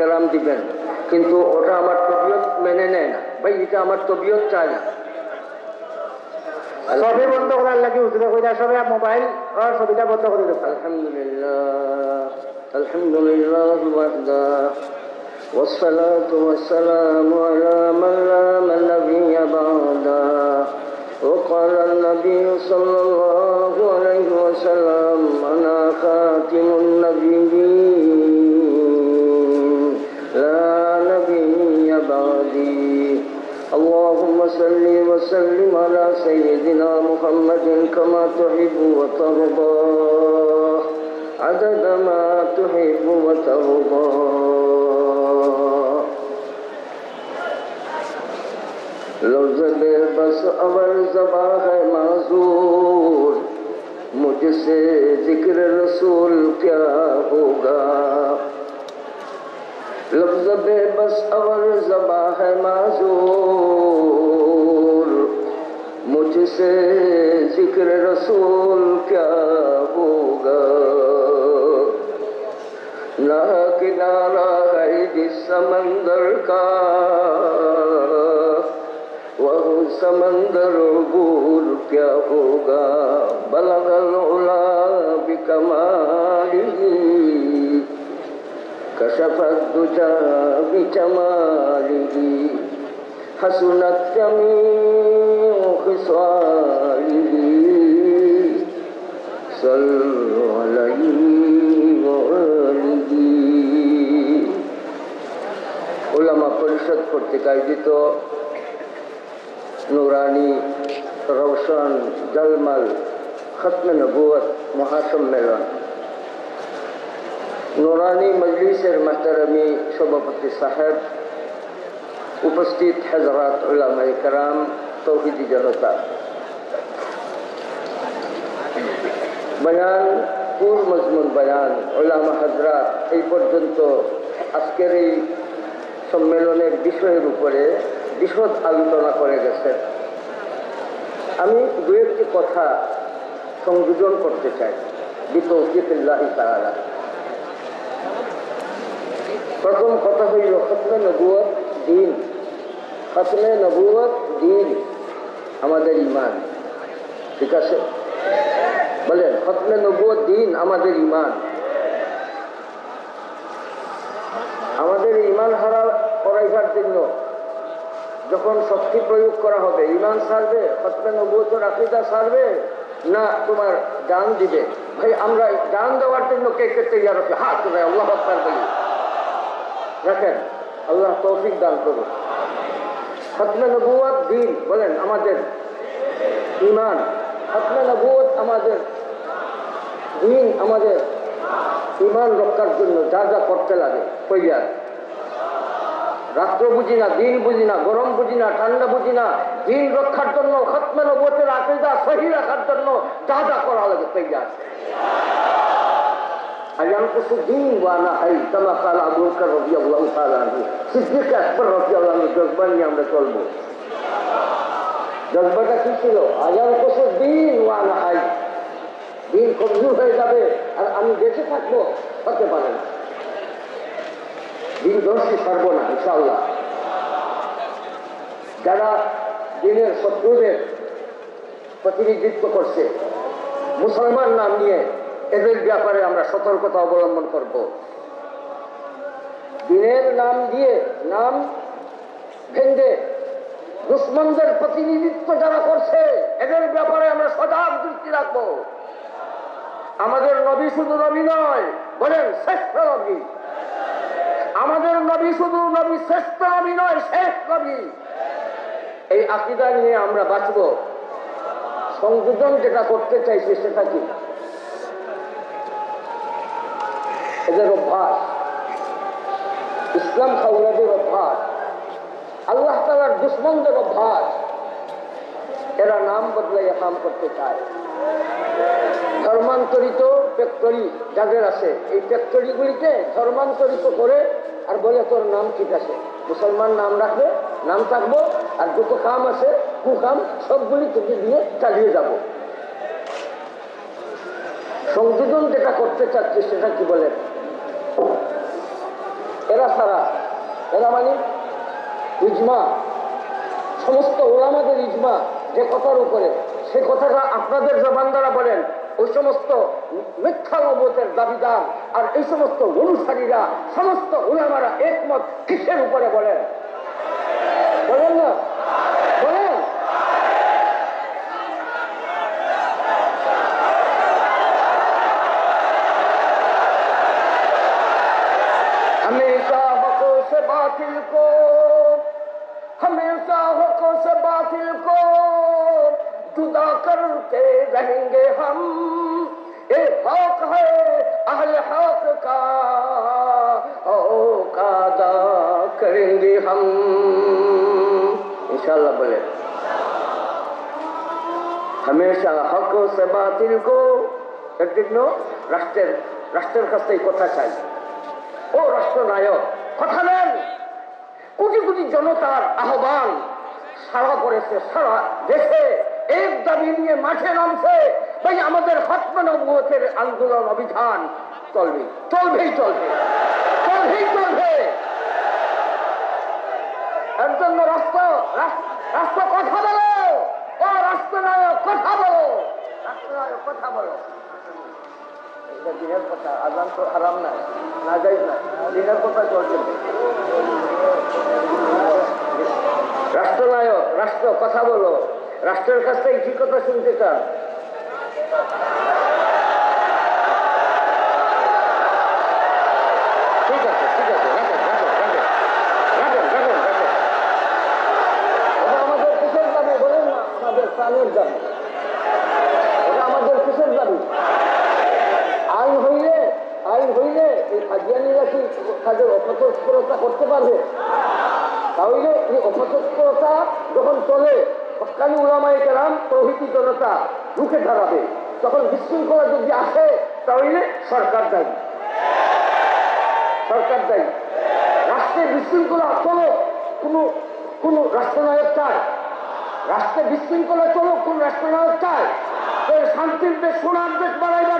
কেরাম দিবেন কিন্তু ওটা আমার তবিয়ত মেনে নেয় না ভাই এটা আমার তবিয়ত চায় না সবে বন্ধ করার লাগে উঠতে কইরা সবে মোবাইল আর ছবিটা বন্ধ করে দেবো الحمد لله الحمد لله وحده والصلاة والسلام على من لا من نبي بعده وقال النبي صلى الله عليه وسلم أنا خاتم النبيين لا نبي بعدي. اللهم صل وسلم على سيدنا محمد كما تحب وترضى. عدد ما تحب وترضى. لو زبر بس اول زبا ہے معذور. مجھ سے ذکر رسول کیا ہوگا؟ لفظ بے بس اور زباں ہے معذور۔ مجھ سے ذکر رسول کیا ہوگا؟ نہ کنارہ ہے جس سمندر کا، وہ سمندر عبور کیا ہوگا؟ بلغ العلا بکمالی كشف الدجى بجماله حسنت جميع خصاله صلوا عليه وآله ওলামা পরিষদ কর্তৃক আয়োজিত নুরানি রওশন জলমাল খতমে নবুয়ত মহাসম্মেলন নুরানি মজলিসের মাহতারামি সভাপতি সাহেব, উপস্থিত হাজরাত উলামাই কারাম, তৌহিদি জনতা। বয়ান পুর মজমুন বয়ান? ওলামা হাজরাত এই পর্যন্ত আজকের এই সম্মেলনের বিষয়ের উপরে বিশদ আলোচনা করে গেছেন। আমি দু একটি কথা সংযোজন করতে চাই। বিতৌফিকুল্লাহ তাআলা। প্রথম কথা হইল, খতমে নবুয়ত দিন, খতমে নবুয়ত দিন, আমাদের ইমান ঠিক আছে? বলেন, খতমে নবুয়ত দিন, আমাদের ইমান আমাদের ইমান হারা করাইবার জন্য যখন শক্তি প্রয়োগ করা হবে ইমান সারবে, খতমে নবুয়তের আকিদা সারবে, না তোমার গান দিবে? ভাই, আমরা গান দেওয়ার জন্য কে কে তৈরি আছে হাত তুমি আল্লাহ বলি। রাখেন। আল্লাহ তৌফিক দান করুন। খতমে নবুয়াত দিন, বলেন আমাদের। ইমান খতমে নবুয়াত আমাদের। দিন আমাদের। ইমান রক্ষার জন্য যা যা করতে লাগে কইয়ার রাত্র বুঝি না, দিন বুঝি না, গরম বুঝি না, ঠান্ডা বুঝি না, দিন রক্ষার জন্য খতমে নবুয়তের আকিদা সহি রাখার জন্য যা যা করা লাগে কইয়ার yang kesuji warna hai sama kala Abu Bakar radhiyallahu taala anhu. Sedekah per radhiyallahu anhu yang betul bu. Jazban tak sisi lo. Yang kesuji warna hai. Din kumju hai jabe. Al ami desa tak bu. Tak kepala. Din dosi sarbona. Insya Allah. Jadi dini sabtu ni. Pertiwi jitu korse. Musliman namnya. এদের ব্যাপারে আমরা সতর্কতা অবলম্বন করব। দিনের নাম দিয়ে নাম ভেঙ্গে দুশ্মনদের প্রতিনিধিত্ব যারা করছে, এদের ব্যাপারে আমরা সজাগ দৃষ্টি রাখব। আমাদের নবী শুধু নবী নয়, বলেন শ্রেষ্ঠ নবী। আমাদের নবী শুধু নবী, শ্রেষ্ঠ নবী নয়, শেষ নবী। এই আকিদা নিয়ে আমরা বাঁচব। সংযোজন যেটা করতে চাইছি সেটা কি? এদের অভ্যাস ইসলাম খাউলাদের অভ্যাস আল্লাহ তালার দুশ্মনদের অভ্যাস এরা নাম বদলাইয়া কাম করতে চায়। ধর্মান্তরিত ফ্যাক্টরি যাদের আছে, এই ফ্যাক্টরিগুলিকে ধর্মান্তরিত করে আর বলে তোর নাম ঠিক আছে। মুসলমান নাম রাখবে, নাম থাকব, আর দুটো কাম আছে কুকাম সবগুলি তোকে দিয়ে চালিয়ে যাব। সংযোজন যেটা করতে চাচ্ছে সেটা কি বলে এরা সারা, এরা মানে ইজমা। সমস্ত ওলামাদের ইজমা, যে কথার উপরে। সে কথাটা আপনাদের জবান দ্বারা বলেন। ওই সমস্ত মিথ্যা নবতের দাবিদার আর এই সমস্ত অনুসারীরা, সমস্ত ওলামারা একমত কিসের উপরে বলেন? বলেন না। হামেশা হক সে বাতিল কো জন্য রাষ্ট্রের রাষ্ট্রের কাছ থেকে কথা চাই ও রাষ্ট্রনায়ক কথা নেন কোটি কোটি জনতার আহ্বান সারা করেছে সারা দেশে এক দাবি নিয়ে মাঠে নামছে ভাই আমাদের হতমান নবুয়তের আন্দোলন অভিযান চলবে চলবেই চলবে চলবেই চলবে এর জন্য রাষ্ট্র রাষ্ট্র কথা বলো ও রাষ্ট্রনায়ক, কথা বলো। রাষ্ট্রনায়ক, কথা কথা কথা রাষ্ট্রনায়ক, রাষ্ট্র, কথা বলো। রাষ্ট্রের কাছ থেকে কি কথা শুনতে চান? ঠিক আছে ঠিক আছে রাখেন রাখেন রাখেন রাখেন রাখেন রাখেন ওটা আমাদের কিসের দাবি বলেন না প্রাণের দাবি। ওটা আমাদের কিসের দাবি? আইন হইলে আইন হইলে এই খাজিয়ানিরা কি তাদের অপতৎপরতা করতে পারবে? তাহলে এই অপতৎপরতা যখন চলে, হকানি উলামাই কেরাম, প্রভৃতি জনতা রুখে দাঁড়াবে। তখন বিশৃঙ্খলা যদি আসে, তাহলে সরকার দায়ী। সরকার দায়ী। রাষ্ট্রের বিশৃঙ্খলা চলো কোনো, কোন রাষ্ট্রনায়ক চায়। রাষ্ট্রে বিশৃঙ্খলা চলুক কোন রাষ্ট্র চায়? শান্তির দেশ সোনার দেশ বাড়াইবার জন্য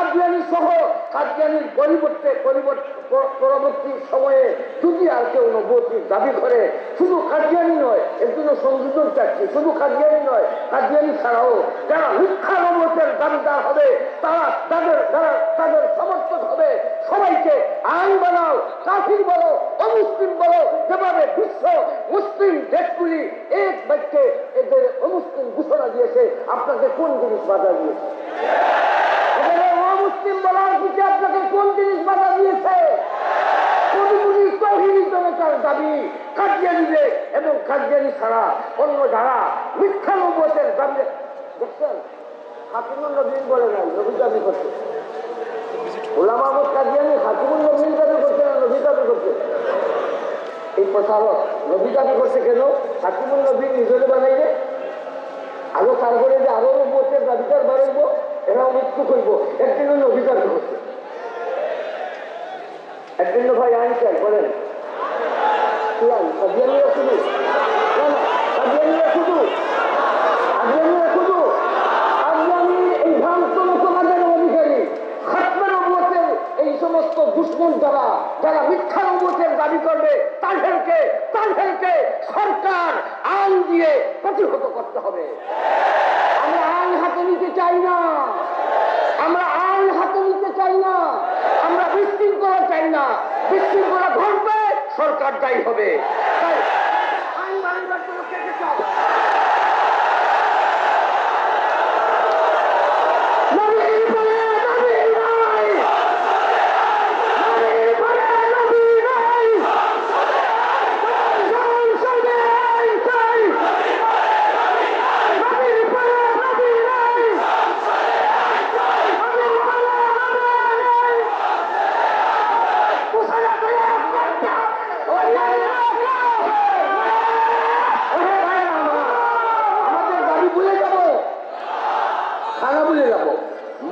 কাদিয়ানি সহ কাদিয়ানির পরিবর্তে পরিবর্তে সময়ে যদি আর কেউ নবতির দাবি করে, শুধু কাদিয়ানি নয়, এর জন্য সংযোজন চাচ্ছি শুধু কাদিয়ানি নয় কাদিয়ানি ছাড়াও যারা মিথ্যা নবতের দাবিদার হবে, তারা তাদের যারা তাদের সমর্থক হবে, সবাইকে আইন বানাও কাফির বলো, অমুসলিম বলো, যেভাবে বিশ্ব মুসলিম দেশগুলি এক বাক্যে এদের অমুসলিম ঘোষণা দিয়েছে, আপনাকে কোন জিনিস বাধা দিয়েছে? এদের অমুসলিম বলার পিছিয়ে আপনাকে কোন জিনিস বাধা দিয়েছে? নবী নবী এই প্রচারক নবী দাবি করছে কেন? হাকিমুল নবীন নিজের বানাইলে আরও তারপরে যে আরও নবতের দাবিদার বাড়াইব এরা মুক্ত করব একদিন নবী দাবি করছে একদিন ভাই আইন চাই বলেন। কি আইন কাদিয়ানিরা শুধু না না কাদিয়ানিরা শুধু কাদিয়ানিরা শুধু কাদিয়ানির এই ভ্রান্ত মতবাদের অধিকারী খাতমা নবুয়তের এই সমস্ত দুশ্মন যারা যারা মিথ্যা নবুয়তের দাবি করবে তাদেরকে তাদেরকে সরকার আইন দিয়ে প্রতিহত করতে হবে আমরা আইন হাতে নিতে চাই না আমরা আইন হাতে নিতে চাই না আমরা বিশৃঙ্খলা চাই না বিশৃঙ্খলা ঘটবে দায়ী হবে তাই আইন মানবার জন্য কে কে চাও? নবী বলে নবী নাই। নবী বলে নবী নাই। সংসদে আইন চাই। নবী বলে নবী নাই। নবী বলে নবী নাই। মুসালা করে একটা ওরে ওরে ভাইরা আমার, আমাদের দাবি ভুলে যাব খানা ভুলে যাব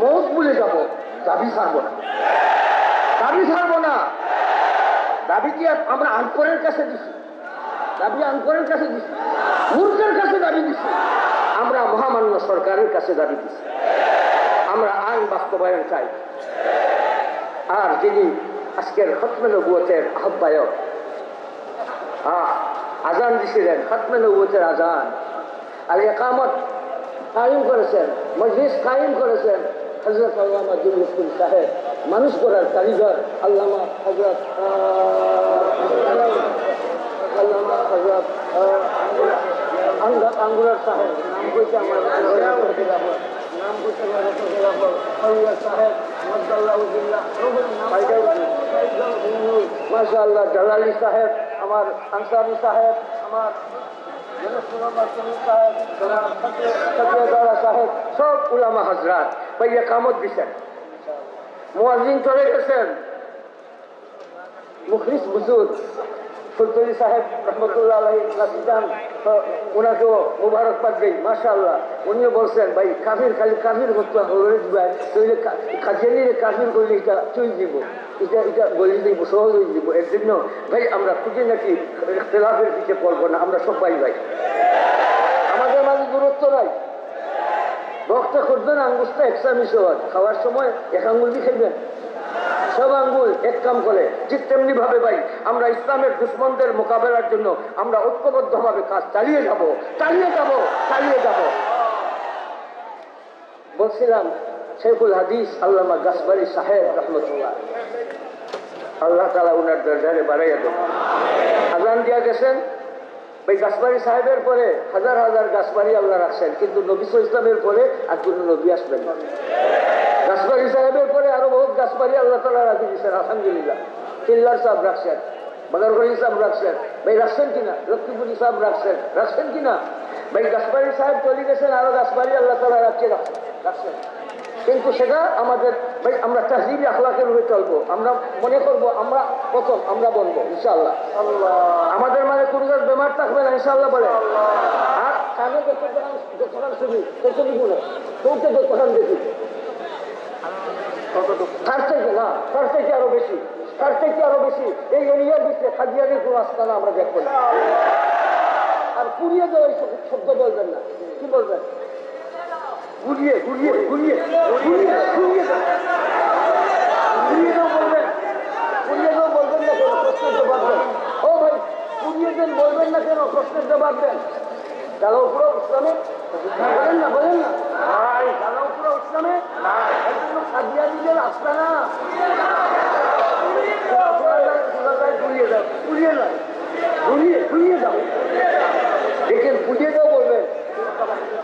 মত ভুলে যাব দাবি ছাড়বো না। দাবি ছাড়বো না। দাবি কি আমরা কাছে দিছি। দাবি আঙ্করের কাছে দিছি। মূর্খের কাছে দাবি দিছি। আমরা মহামান্য সরকারের কাছে দাবি দিছি। আমরা আইন বাস্তবায়ন চাই। আর যিনি আজকের খতমে নবুয়তের আহ্বায়ক আহ, আজান দিছিলেন খতমে নবুয়তের আজান। আর একামত কায়েম করেছেন মজলিস কায়েম করেছেন। হজরত আল্লামা জুলুদ্দিন সাহেব, মানুষ করার কারিগর আল্লামা হজরত আল্লামা হজরত আঙ্গুরার সাহেব, নাম কইছে আমার নাম কইছে আমার সাহেব মদ্দাল্লাহুদ্দিল্লাহ মাশা আল্লাহ জালালি সাহেব, আমার আনসারি সাহেব, আমার সাহেব সব উলামা হজরাত ভাইয়া কামত দিছেন। মুয়াজিন চলে গেছেন। মুখলিস বুজুর ফুলতলি সাহেব রহমতুল্লাহ আলহী নাসিদান ওনাকেও মুবারকবাদ দিই মাশা আল্লাহ উনিও বলছেন, ভাই, কাফির খালি কাফির করতে হবে দিবেন তৈলে কাজিয়ানিরে কাফির করলে এটা চুই দিব। এটা এটা বলে দিব, সহজ হয়ে দিব। এর জন্য, ভাই, আমরা খুঁজে নাকি ইখতলাফের পিছিয়ে পড়ব না, আমরা সব সবাই ভাই। আমাদের মাঝে দূরত্ব নাই। ভক্ত খুঁজবেন আঙ্গুসটা একসামিশ হয় খাওয়ার সময় এক আঙ্গুল দিয়ে খেলবেন সব আঙ্গুল এক কাম করে। ঠিক তেমনি ভাবে ভাই, আমরা ইসলামের দুশ্মনদের মোকাবেলার জন্য আমরা ঐক্যবদ্ধ ভাবে কাজ চালিয়ে যাব। চালিয়ে যাব চালিয়ে যাব। বলছিলাম, শেখুল হাদিস আল্লামা গাছবাড়ি সাহেব রহমতুল্লাহ। আল্লাহ তালা উনার দরজারে বাড়াইয়া দেব আজান দিয়া গেছেন। গাছবাড়ি সাহেবের পরে হাজার হাজার গাছবাড়ি আল্লাহ রাখছেন, কিন্তু নবী ইসলামের পরে আর কোনো নবী আসবেন না। গাছবাড়ি সাহেবের পরে আরও বহুত গাছবাড়ি আল্লাহ তালা রাখি দিচ্ছেন আলহামদুলিল্লাহ। তিল্লার সাহেব রাখছেন বাগারগড়ি সাহেব রাখছেন, ভাই, রাখছেন কিনা? লক্ষ্মীপুরি সাহেব রাখছেন রাখছেন কিনা? ভাই, গাছবাড়ি সাহেব চলে গেছেন, আরও গাছবাড়ি আল্লাহ তালা রাখছে, রাখছেন রাখছেন। কিন্তু সেটা আমাদের ভাই আমরা তাহজিবি আখলাকের রূপে চলবো। আমরা মনে করব আমরা প্রথম আমরা বলব ইনশাল্লাহ আমাদের মাঝে কোনো বেমার থাকবে না ইনশাল্লাহ বলে। আর কানে যতক্ষণ যতক্ষণ শুনি ততক্ষণ শুনে চৌকে যতক্ষণ দেখি। তার থেকে না তার থেকে আরও বেশি তার থেকে আরও বেশি। এই এরিয়ার ভিতরে খাদিয়ারের কোনো আস্তানা আমরা দেখব না। আর পুড়িয়ে দেওয়া শব্দ বলবেন না। কি বলবেন? ঘুরিয়ে ঘুরিয়ে ঘুরিয়ে ঘুরিয়ে ঘুরিয়ে। ঘুরিয়ে দাও বলবেন। ঘুরিয়ে দাও বলবেন না কেন? প্রশ্নের জবাব দেন। ও ভাই ঘুরিয়ে দেন বলবেন না কেন? প্রশ্নের জবাব দেন। চালাও পুরো ইসলামে বলেন না বলেন না? চালাও পুরো ইসলামে সাজিয়া দিলেন আসবে না। ঘুরিয়ে দাও ঘুরিয়ে দাও। ঘুরিয়ে ঘুরিয়ে দাও দেখেন ঘুরিয়ে দাও বলবেন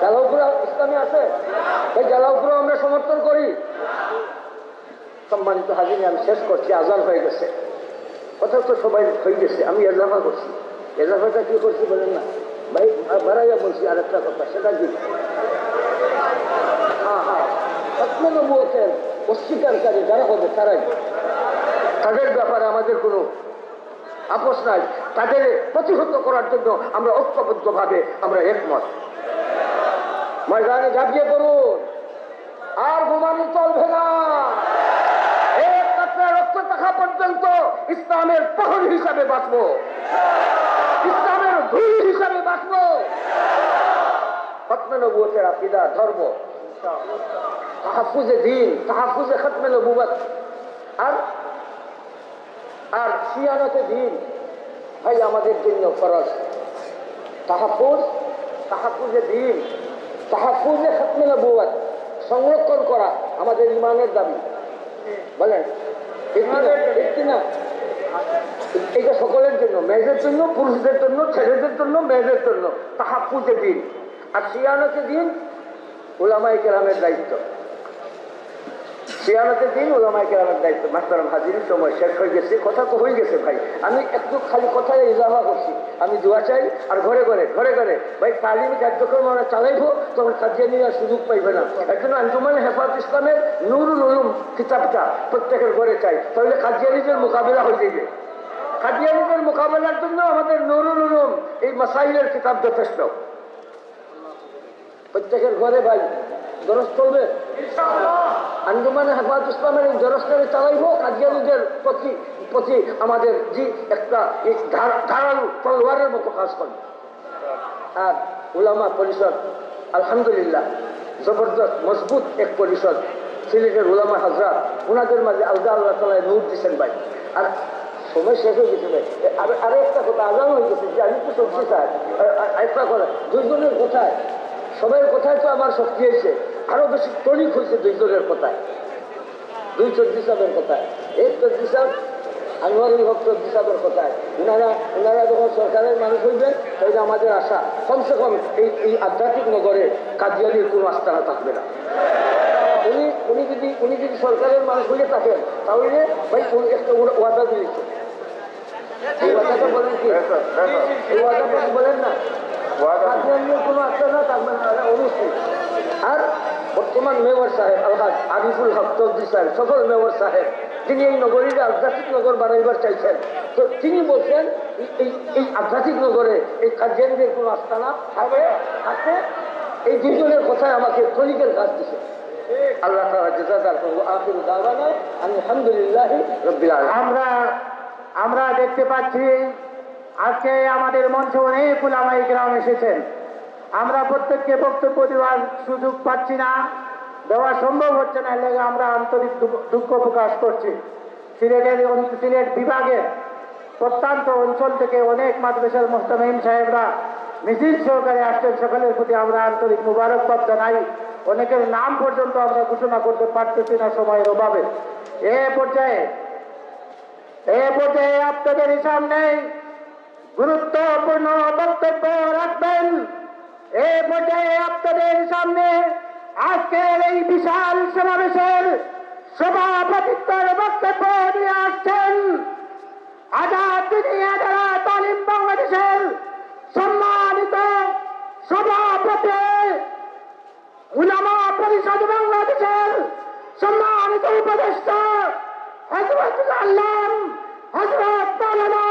জালাউপুরা ইসলামে আছে? এই জালাউপুরা আমরা সমর্থন করি। সম্মানিত হাজির, আমি শেষ করছি, আজান হয়ে গেছে। তো সবাই হয়ে গেছে, আমি এজাফা করছি। এজাফাটা কি করছি বলেন না? ভাই বাড়াইয়া বলছি আরেকটা কথা, সেটা কি? হ্যাঁ হ্যাঁ। সত্যন বলছেন অস্বীকারী যারা হবে, তারাই। তাদের ব্যাপারে আমাদের কোনো আপোষ নাই। তাদের প্রতিহত করার জন্য আমরা ঐক্যবদ্ধভাবে আমরা একমত। ময়দানে ঝাঁপিয়ে পড়ুন। আর ঘুমানো চলবে না। ইসলামের হিসাবে বাঁচবো। ইসলামের ধুই হিসাবে বাঁচবো। খতমে নবুয়তের আকিদা, ধর্ম। তাহাফুজে দিন, তাহাফুজে খতমে নবুবত আর আর সিয়ানতে দিন। ভাই, আমাদের জন্য ফরজ। তাহাফুজ, তাহাফুজে দিন। সংরক্ষণ করা আমাদের ইমানের দাবি। বলেন না? এটা সকলের জন্য, মেয়েদের জন্য, পুরুষদের জন্য, ছেলেদের জন্য, মেয়েদের জন্য। তাহা পুজো দিন। আর সিয়ানকে দিন ওলামাই কেরামের দায়িত্ব। সিয়ানতের দিন ওলামাই কেরামের দায়িত্ব। মাস্টারাম হাজির সময় শেষ হয়ে গেছে। কথা তো হয়ে গেছে ভাই। আমি একটু খালি কথায় ইজাফা করছি। আমি দোয়া চাই, আর ঘরে ঘরে ঘরে ঘরে। ভাই, তালিমি কার্যক্রম আমরা চালাইবো, তখন কাজিয়া নেওয়ার সুযোগ পাইবে না। জন্য আঞ্জুমান হেফাজ ইসলামের নুরুল উলুম কিতাবটা প্রত্যেকের ঘরে চাই। তাহলে কাজিয়ানিদের মোকাবিলা হয়ে যাবে কাদিয়ানিদের মোকাবেলার জন্য আমাদের নুরুল উলুম এই মাসাইলের কিতাব যথেষ্ট। প্রত্যেকের ঘরে ভাই দরস চলবে? আঞ্জুমানে হেফাজ ইসলামের এই দরসটারে চালাইব, কাদিয়ানিদের প্রতি প্রতি আমাদের যে একটা ধারালো তলোয়ারের মতো কাজ করবে। আর উলামা পরিষদ, আলহামদুলিল্লাহ, জবরদস্ত, মজবুত এক পরিষদ, সিলেটের উলামা হাজরাত ওনাদের মাঝে আলদা আল্লাহ তালায় নূর দিচ্ছেন ভাই। আর সময় শেষ হয়ে গেছে ভাই। আর একটা কথা আজান হয়ে গেছে যে আমি তো সবজি চাই। একটা কথা দুইজনের কথায়? সবাই কথায় তো আমার শক্তি হয়েছে আরও বেশি টনিক হয়েছে দুই দুইজনের কথায়। দুই চোদ্দ সাহেবের কথায়। এই চোদ্দ সাহেব আনোয়ারুল হক চোদ্দ সাহেবের কথায়। ওনারা ওনারা যখন সরকারের মানুষ হইবেন তাইলে আমাদের আশা কমসে কম এই এই আধ্যাত্মিক নগরে কাজিয়ালির কোনো আস্থানা থাকবে না। উনি উনি যদি উনি যদি সরকারের মানুষ হয়ে থাকেন তাহলে ভাই একটা ওয়া- ওয়াদা দিয়েছে। এই ওয়াদাটা বলেন কি? এই ওয়াদাটা বলেন না? কাজিয়ালির কোনো আস্থানা থাকবে না এটা অনুষ্ঠান আর বর্তমান মেয়র সাহেব আলহাজ আরিফুল হক চৌধুরী সাহেব সকল মেয়র সাহেব, তিনি এই নগরীর আধ্যাত্মিক নগর বাড়াইবার চাইছেন। তো তিনি বলছেন, এই- এই আধ্যাত্মিক নগরে এই কাজিয়ানদের কোনো আস্থানা থাকে? থাকে এই দুজনের কথায় আমাকে কলিকের কাজ দিছে। আল্লাহ তাআলা জাযাদার করব আখির দাওয়ানা আলহামদুলিল্লাহ রব্বিল আমরা আমরা দেখতে পাচ্ছি, আজকে আমাদের মঞ্চে অনেক উলামাই গ্রাম এসেছেন। আমরা প্রত্যেককে বক্তব্য দেওয়ার সুযোগ পাচ্ছি না। দেওয়া সম্ভব হচ্ছে না লেগে আমরা আন্তরিক দুঃখ- প্রকাশ করছি। সিলেটের সিলেট বিভাগের প্রত্যন্ত অঞ্চল থেকে অনেক মাদ্রাসার মোস্তামিন সাহেবরা মিছিল সহকারে আসছেন। সকলের প্রতি আমরা আন্তরিক মুবারকবাদ জানাই। অনেকের নাম পর্যন্ত আমরা ঘোষণা করতে পারতেছি না সময়ের অভাবে। এ পর্যায়ে এ পর্যায়ে আপনাদের হিসাব গুরুত্বপূর্ণ এ পর্যায়ে আপনাদের সামনে আজকের এই বিশাল সমাবেশের সভাপতিত্বের বক্তব্য নিয়ে আসছেন আজাদ দুনিয়া যারা তালিম বাংলাদেশের সম্মানিত সভাপতি, উলামা পরিষদ বাংলাদেশের সম্মানিত উপদেষ্টা হজরত আল্লাহ হজরত মাওলানা